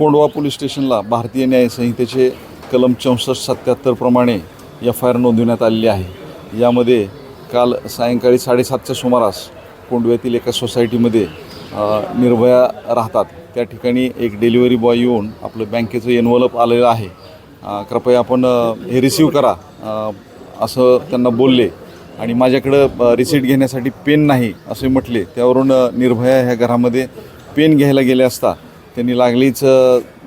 Kondhwa police स्टेशनला भारतीय न्यायसंहितेचे कलम चौसष्ट सत्याहत्तरप्रमाणे एफ आय आर नोंदवण्यात आलेली आहे. यामध्ये काल सायंकाळी साडेसातच्या सुमारास कोंडव्यातील एका सोसायटीमध्ये निर्भया राहतात. त्या ठिकाणी एक डिलिव्हरी बॉय येऊन आपलं बँकेचं एनवलप आलेलं आहे. कृपया आपण हे रिसीव करा. असं त्यांना बोलले. आणि माझ्याकडं रिसीट घेण्यासाठी पेन नाही असे म्हटले. त्यावरून निर्भया ह्या घरामध्ये पेन घ्यायला गेले असता त्यांनी लागलीच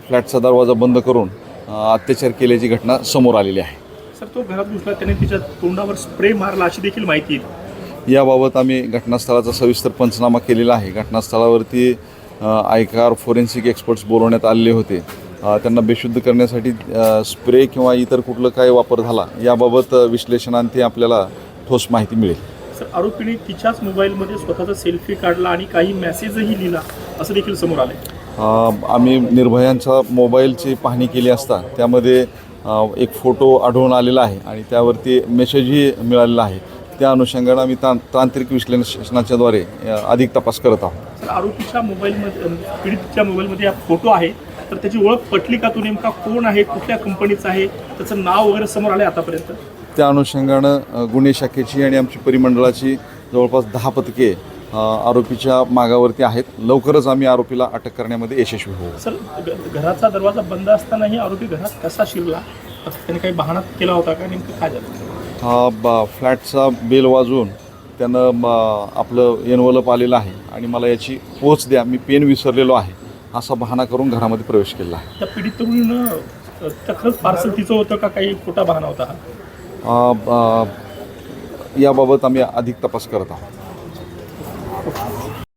फ्लॅटचा दरवाजा बंद करून अत्याचार केल्याची घटना समोर आलेली आहे. सर तो घरात घुसला त्याने तिच्या तोंडावर स्प्रे मारला अशी देखील माहिती आहे. याबाबत आम्ही घटनास्थळाचा सविस्तर पंचनामा केलेला आहे. घटनास्थळावरती आयकार फोरेन्सिक एक्सपर्ट्स बोलवण्यात आलेले होते. त्यांना बेशुद्ध करण्यासाठी स्प्रे किंवा इतर कुठलं काय वापर झाला याबाबत विश्लेषणांती आपल्याला ठोस माहिती मिळेल. सर आरोपीने तिच्याच मोबाईलमध्ये स्वतःचा सेल्फी काढला आणि काही मेसेजही लिहिला असं देखील समोर आले आम्ही निर्भयांचा मोबाईलची पाहणी केली असता त्यामध्ये एक फोटो आढळून आलेला आहे आणि त्यावरती मेसेजही मिळालेला आहे. त्या अनुषंगानं आम्ही तां तांत्रिक विश्लेषणाच्याद्वारे अधिक तपास करत आहोत. आरोपीच्या मोबाईलमध्ये पीडितच्या मोबाईलमध्ये हा फोटो आहे. तर त्याची ओळख पटली का तो नेमका कोण आहे? कुठल्या कंपनीचा आहे? त्याचं नाव वगैरे समोर आले आतापर्यंत? त्या अनुषंगानं गुन्हे शाखेची आणि आमची परिमंडळाची जवळपास दहा पथके आरोपीच्या मागावरती आहेत. लवकरच आम्ही आरोपीला अटक करण्यामध्ये यशस्वी होऊ. सर घराचा दरवाजा बंद असतानाही आरोपी घरात कसा शिरला? त्याने काही बहाणा केला होता का? नेमकं काय झालं? हा ब फ्लॅटचा बेल वाजवून त्यानं आपलं एनवलप आलेलं आहे आणि मला याची पोच द्या. मी पेन विसरलेलो आहे. असा बहाणा करून घरामध्ये प्रवेश केला आहे. त्या पीडित तरुणीनं खरंच पार्सल तिचं होतं का? काही खोटा बहाणा होता याबाबत आम्ही अधिक तपास करत आहोत.